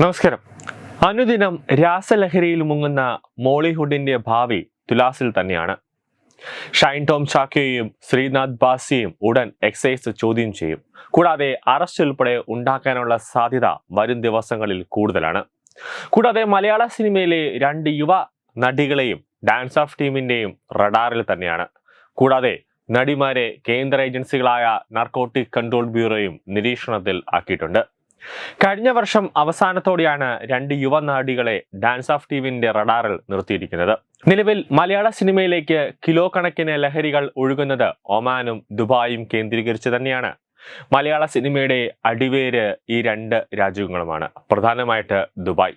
നമസ്കാരം. അനുദിനം രാസലഹരിയിൽ മുങ്ങുന്ന മോളിഹുഡിന്റെ ഭാവി തുലാസിൽ തന്നെയാണ്. ഷൈൻ ടോം ചാക്കോയെയും ശ്രീനാഥ് ബാസിയെയും ഉടൻ എക്സൈസ് ചോദ്യം ചെയ്യും. കൂടാതെ അറസ്റ്റ് ഉൾപ്പെടെ ഉണ്ടാക്കാനുള്ള സാധ്യത വരും ദിവസങ്ങളിൽ കൂടുതലാണ്. കൂടാതെ മലയാള സിനിമയിലെ രണ്ട് യുവ നടികളെയും ഡാൻസ് ഓഫ് ടീമിന്റെയും റഡാറിൽ തന്നെയാണ്. കൂടാതെ നടിമാരെ കേന്ദ്ര ഏജൻസികളായ നാർക്കോട്ടിക് കൺട്രോൾ ബ്യൂറോയും നിരീക്ഷണത്തിൽ ആക്കിയിട്ടുണ്ട്. കഴിഞ്ഞ വർഷം അവസാനത്തോടെയാണ് രണ്ട് യുവ നാടികളെ ഡാൻസ് ഓഫ് ടീമിന്റെ റഡാറിൽ നിർത്തിയിരിക്കുന്നത്. നിലവിൽ മലയാള സിനിമയിലേക്ക് കിലോ കണക്കിന് ലഹരികൾ ഒഴുകുന്നത് ഒമാനും ദുബായും കേന്ദ്രീകരിച്ച് തന്നെയാണ്. മലയാള സിനിമയുടെ അടിവേര് ഈ രണ്ട് രാജ്യങ്ങളുമാണ്. പ്രധാനമായിട്ട് ദുബായ്.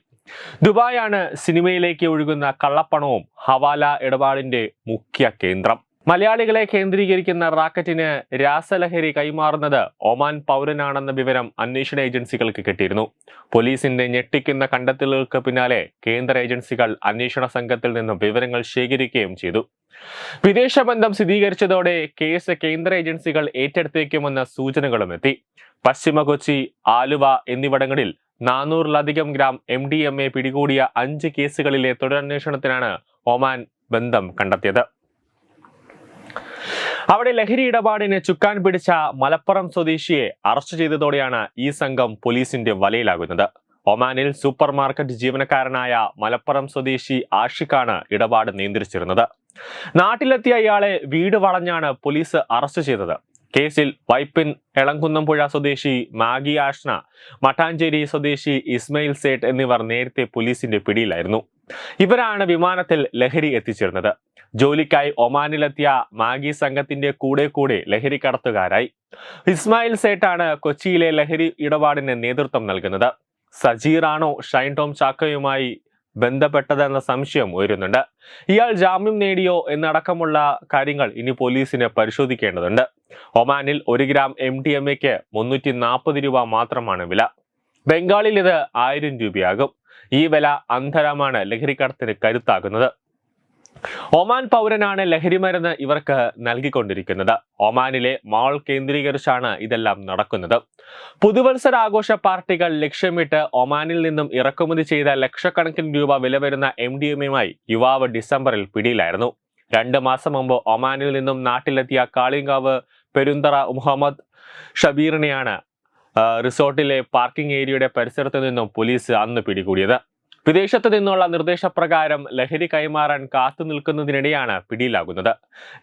ദുബായാണ് സിനിമയിലേക്ക് ഒഴുകുന്ന കള്ളപ്പണവും ഹവാല ഇടപാടിന്റെ മുഖ്യ കേന്ദ്രം. മലയാളികളെ കേന്ദ്രീകരിക്കുന്ന റാക്കറ്റിന് രാസലഹരി കൈമാറുന്നത് ഒമാൻ പൗരനാണെന്ന വിവരം അന്വേഷണ ഏജൻസികൾക്ക് കിട്ടിയിരുന്നു. പോലീസിന്റെ ഞെട്ടിക്കുന്ന കണ്ടെത്തലുകൾക്ക് പിന്നാലെ കേന്ദ്ര ഏജൻസികൾ അന്വേഷണ സംഘത്തിൽ നിന്ന് വിവരങ്ങൾ ശേഖരിക്കുകയും ചെയ്തു. വിദേശ ബന്ധം സ്ഥിരീകരിച്ചതോടെ കേസ് കേന്ദ്ര ഏജൻസികൾ ഏറ്റെടുത്തേക്കുമെന്ന സൂചനകളും എത്തി. പശ്ചിമ കൊച്ചി ആലുവ എന്നിവിടങ്ങളിൽ നാനൂറിലധികം gram M D M A പിടികൂടിയ അഞ്ച് കേസുകളിലെ തുടരന്വേഷണത്തിനാണ് ഒമാൻ ബന്ധം കണ്ടെത്തിയത്. അവിടെ ലഹരി ഇടപാടിനെ ചുക്കാൻ പിടിച്ച മലപ്പുറം സ്വദേശിയെ അറസ്റ്റ് ചെയ്തതോടെയാണ് ഈ സംഘം പോലീസിന്റെ വലയിലാകുന്നത്. ഒമാനിൽ സൂപ്പർ മാർക്കറ്റ് ജീവനക്കാരനായ മലപ്പുറം സ്വദേശി ആഷിഖാണ് ഇടപാട് നിയന്ത്രിച്ചിരുന്നത്. നാട്ടിലെത്തിയ ഇയാളെ വീട് വളഞ്ഞാണ് പോലീസ് അറസ്റ്റ് ചെയ്തത്. കേസിൽ വൈപ്പിൻ എളങ്കുന്നംപുഴ സ്വദേശി മാഗി ആഷ്ന മട്ടാഞ്ചേരി സ്വദേശി ഇസ്മയിൽ സേട്ട് എന്നിവർ നേരത്തെ പോലീസിന്റെ പിടിയിലായിരുന്നു. ഇവരാണ് വിമാനത്തിൽ ലഹരി എത്തിച്ചിരുന്നത്. ജോലിക്കായി ഒമാനിലെത്തിയ മാഗി സംഘത്തിന്റെ കൂടെ കൂടെ ലഹരി കടത്തുകാരായി. ഇസ്മായിൽ സേട്ടാണ് കൊച്ചിയിലെ ലഹരി ഇടപാടിന് നേതൃത്വം നൽകുന്നത്. സജീറാണോ ഷൈൻ ടോം ചാക്കയുമായി ബന്ധപ്പെട്ടതെന്ന സംശയം ഉയരുന്നുണ്ട്. ഇയാൾ ജാമ്യം നേടിയോ എന്നടക്കമുള്ള കാര്യങ്ങൾ ഇനി പോലീസിന് പരിശോധിക്കേണ്ടതുണ്ട്. ഒമാനിൽ ഒരു ഗ്രാം എം ഡി എം എക്ക് മുന്നൂറ്റി നാൽപ്പത് രൂപ മാത്രമാണ് വില. ബംഗാളിൽ ഇത് ആയിരം രൂപയാകും. ഈ വില അന്തരമാണ് ലഹരിക്കടത്തിന് കരുത്താകുന്നത്. ഒമാൻ പൗരനാണ് ലഹരിമരുന്ന് ഇവർക്ക് നൽകിക്കൊണ്ടിരിക്കുന്നത്. ഒമാനിലെ മാൾ കേന്ദ്രീകരിച്ചാണ് ഇതെല്ലാം നടക്കുന്നത്. പുതുവത്സരാഘോഷ പാർട്ടികൾ ലക്ഷ്യമിട്ട് ഒമാനിൽ നിന്നും ഇറക്കുമതി ചെയ്ത ലക്ഷക്കണക്കിന് രൂപ വില വരുന്ന എം ഡി എമ്മുമായി യുവാവ് ഡിസംബറിൽ പിടിയിലായിരുന്നു. രണ്ട് മാസം മുമ്പ് ഒമാനിൽ നിന്നും നാട്ടിലെത്തിയ കാളിങ്കാവ് പെരുന്തറ മുഹമ്മദ് ഷബീറിനെയാണ് റിസോർട്ടിലെ പാർക്കിംഗ് ഏരിയയുടെ പരിസരത്ത് നിന്നും പോലീസ് അന്ന് പിടികൂടിയത്. വിദേശത്ത് നിന്നുള്ള നിർദ്ദേശപ്രകാരം ലഹരി കൈമാറാൻ കാത്തു നിൽക്കുന്നതിനിടെയാണ് പിടിയിലാകുന്നത്.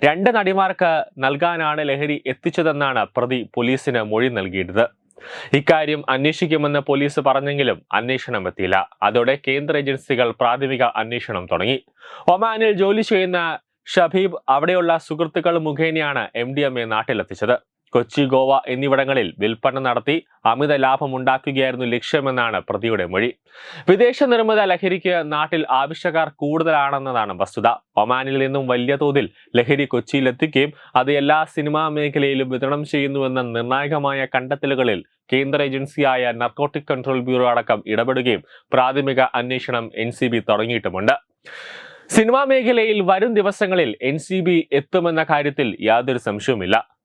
രണ്ട് നടിമാർക്ക് നൽകാനാണ് ലഹരി എത്തിച്ചതെന്നാണ് പ്രതി പോലീസിന് മൊഴി നൽകിയിട്ടത് ഇക്കാര്യം അന്വേഷിക്കുമെന്ന് പോലീസ് പറഞ്ഞെങ്കിലും അന്വേഷണം എത്തിയില്ല. അതോടെ കേന്ദ്ര ഏജൻസികൾ പ്രാഥമിക അന്വേഷണം തുടങ്ങി. ഒമാനിൽ ജോലി ചെയ്യുന്ന ഷബീബ് അവിടെയുള്ള സുഹൃത്തുക്കൾ മുഖേനയാണ് എം ഡി എം എ നാട്ടിലെത്തിച്ചത്. കൊച്ചി ഗോവ എന്നിവിടങ്ങളിൽ വിൽപ്പന നടത്തി അമിത ലാഭം ഉണ്ടാക്കുകയായിരുന്നു ലക്ഷ്യമെന്നാണ് പ്രതിയുടെ മൊഴി. വിദേശ നിർമ്മിത ലഹരിക്ക് നാട്ടിൽ ആവശ്യക്കാർ കൂടുതലാണെന്നതാണ് വസ്തുത. ഒമാനിൽ നിന്നും വലിയ തോതിൽ ലഹരി കൊച്ചിയിലെത്തിക്കുകയും അത് എല്ലാ സിനിമാ മേഖലയിലും വിതരണം ചെയ്യുന്നുവെന്ന നിർണായകമായ കണ്ടെത്തലുകളിൽ കേന്ദ്ര ഏജൻസിയായ നർക്കോട്ടിക് കൺട്രോൾ ബ്യൂറോ അടക്കം ഇടപെടുകയും പ്രാഥമിക അന്വേഷണം എൻ തുടങ്ങിയിട്ടുമുണ്ട്. സിനിമാ മേഖലയിൽ വരും ദിവസങ്ങളിൽ എൻ സി ബി എത്തുമെന്ന കാര്യത്തിൽ യാതൊരു സംശയവുമില്ല.